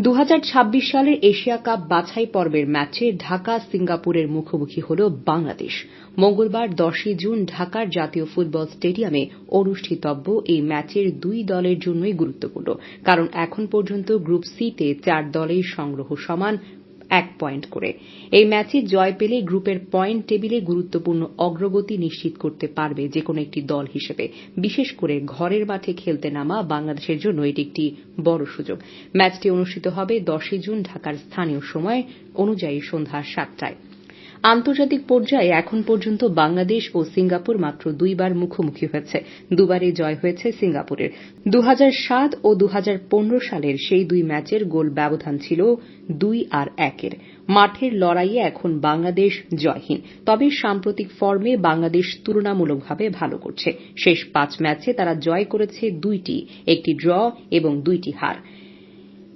দু হাজার ছাব্বিশ সালের এশিয়া কাপ বাছাই পর্বের ম্যাচে ঢাকা সিঙ্গাপুরের মুখোমুখি হল বাংলাদেশ। মঙ্গলবার দশই জুন ঢাকার জাতীয় ফুটবল স্টেডিয়ামে অনুষ্ঠিতব্য এই ম্যাচের দুই দলের জন্যই গুরুত্বপূর্ণ। কারণ এখন পর্যন্ত গ্রুপ সি তে চার দলের সংগ্রহ সমান এক পয়েন্ট করে। এই ম্যাচে জয় পেলে গ্রুপের পয়েন্ট টেবিলে গুরুত্বপূর্ণ অগ্রগতি নিশ্চিত করতে পারবে যে কোনো একটি দল হিসেবে। বিশেষ করে ঘরের মাঠে খেলতে নামা বাংলাদেশের জন্য এটি একটি বড় সুযোগ। ম্যাচটি অনুষ্ঠিত হবে দশই জুন ঢাকার স্থানীয় সময় অনুযায়ী সন্ধ্যা সাতটায়। আন্তর্জাতিক পর্যায়ে এখন পর্যন্ত বাংলাদেশ ও সিঙ্গাপুর মাত্র দুইবার মুখোমুখি হয়েছে। দুবারই জয় হয়েছে সিঙ্গাপুরের। দু হাজার সাত ও দু হাজার পনেরো সালের সেই দুই ম্যাচের গোল ব্যবধান ছিল দুই আর একের। মাঠের লড়াইয়ে এখন বাংলাদেশ জয়হীন। তবে সাম্প্রতিক ফর্মে বাংলাদেশ তুলনামূলকভাবে ভালো করছে। শেষ পাঁচ ম্যাচে তারা জয় করেছে দুইটি, একটি ড্র এবং দুইটি হার।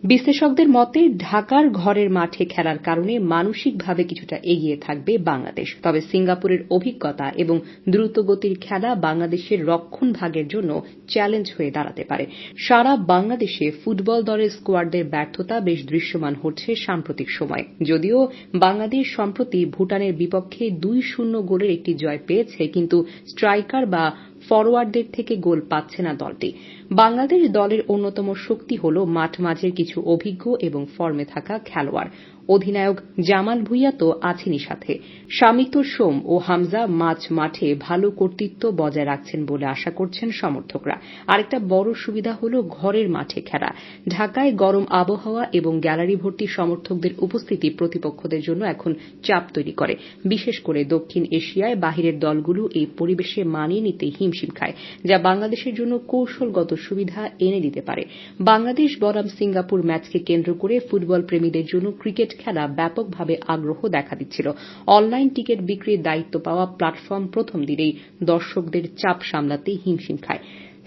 বিশ্লেষকদের মতে, ঢাকার ঘরের মাঠে খেলার কারণে মানসিকভাবে কিছুটা এগিয়ে থাকবে বাংলাদেশ। তবে সিঙ্গাপুরের অভিজ্ঞতা এবং দ্রুতগতির খেলা বাংলাদেশের রক্ষণভাগের জন্য চ্যালেঞ্জ হয়ে দাঁড়াতে পারে। সারা বাংলাদেশে ফুটবল দলের স্কোয়াডদের ব্যর্থতা বেশ দৃশ্যমান হচ্ছে সাম্প্রতিক সময়ে। যদিও বাংলাদেশ সম্প্রতি ভুটানের বিপক্ষে দুই শূন্য গোলের একটি জয় পেয়েছে, কিন্তু স্ট্রাইকার বা ফরোয়ার্ডদের থেকে গোল পাচ্ছে না দলটি। বাংলাদেশ দলের অন্যতম শক্তি হল মাঠ মাঝের কিছু অভিজ্ঞ এবং ফর্মে থাকা খেলোয়াড়। অধিনায়ক জামাল ভুঁইয়া তো আছেনই সাথে। শামিত সোম ও হামজা মাঝ মাঠে ভালো কর্তৃত্ব বজায় রাখছেন বলে আশা করছেন সমর্থকরা। আরেকটা বড় সুবিধা হল ঘরের মাঠে খেলা। ঢাকায় গরম আবহাওয়া এবং গ্যালারি ভর্তি সমর্থকদের উপস্থিতি প্রতিপক্ষদের জন্য এখন চাপ তৈরি করে। বিশেষ করে দক্ষিণ এশিয়ায় বাহিরের দলগুলো এই পরিবেশে মানিয়ে নিতে হিমশিম খায়, যা বাংলাদেশের জন্য কৌশলগত সুবিধা এনে দিতে পারে। বাংলাদেশ বনাম সিঙ্গাপুর ম্যাচকে কেন্দ্র করে ফুটবল প্রেমীদের জন্য ক্রিকেট খেলা ব্যাপকভাবে আগ্রহ দেখা দিচ্ছিল। অনলাইন টিকিট বিক্রির দায়িত্ব পাওয়া প্ল্যাটফর্ম প্রথম দিনেই দর্শকদের চাপ সামলাতে হিমশিম খায়।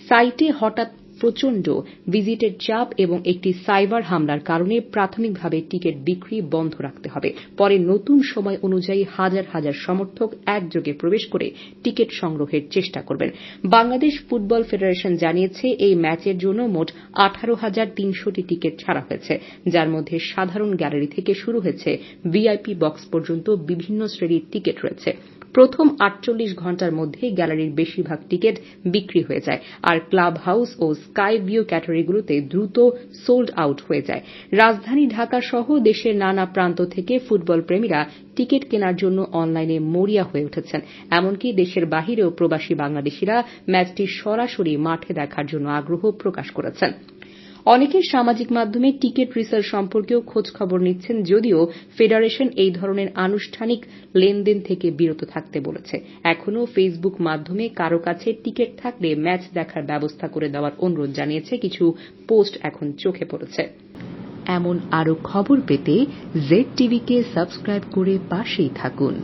সাইটে হঠাৎ প্রচণ্ড ভিজিটের চাপ এবং একটি সাইবার হামলার কারণে প্রাথমিকভাবে টিকিট বিক্রি বন্ধ রাখতে হবে। পরে নতুন সময় অনুযায়ী হাজার হাজার সমর্থক একযোগে প্রবেশ করে টিকিট সংগ্রহের চেষ্টা করবেন। বাংলাদেশ ফুটবল ফেডারেশন জানিয়েছে, এই ম্যাচের জন্য মোট আঠারো হাজার তিনশোটি টিকিট ছাড়া হয়েছে, যার মধ্যে সাধারণ গ্যালারি থেকে শুরু হয়েছে, ভিআইপি বক্স পর্যন্ত বিভিন্ন শ্রেণির টিকিট রয়েছে। প্রথম আটচল্লিশ ঘণ্টার মধ্যেই গ্যালারির বেশিরভাগ টিকিট বিক্রি হয়ে যায়। আর ক্লাব হাউস ও স্কাই ভিউ ক্যাটাগরিগুলোতে দ্রুত সোল্ড আউট হয়ে যায়। রাজধানী ঢাকা সহ দেশের নানা প্রান্ত থেকে ফুটবল প্রেমীরা টিকিট কেনার জন্য অনলাইনে মরিয়া হয়ে উঠেছেন। এমনকি দেশের বাহিরেও প্রবাসী বাংলাদেশিরা ম্যাচটি সরাসরি মাঠে দেখার জন্য আগ্রহ প্রকাশ করেছেন। অনেকে সামাজিক মাধ্যমে টিকিট রিসেল সম্পর্কেও খোঁজখবর নিচ্ছেন যদিও ফেডারেশন এই ধরনের আনুষ্ঠানিক লেনদেন থেকে বিরত থাকতে বলেছে। এখনও ফেসবুক মাধ্যমে কারও কাছে টিকিট থাকলে ম্যাচ দেখার ব্যবস্থা করে দেওয়ার অনুরোধ জানিয়েছে, কিছু পোস্ট এখন চোখে পড়েছে। এমন আরও খবর পেতে জেড টিভিকে সাবস্ক্রাইব করে পাশেই থাকুন।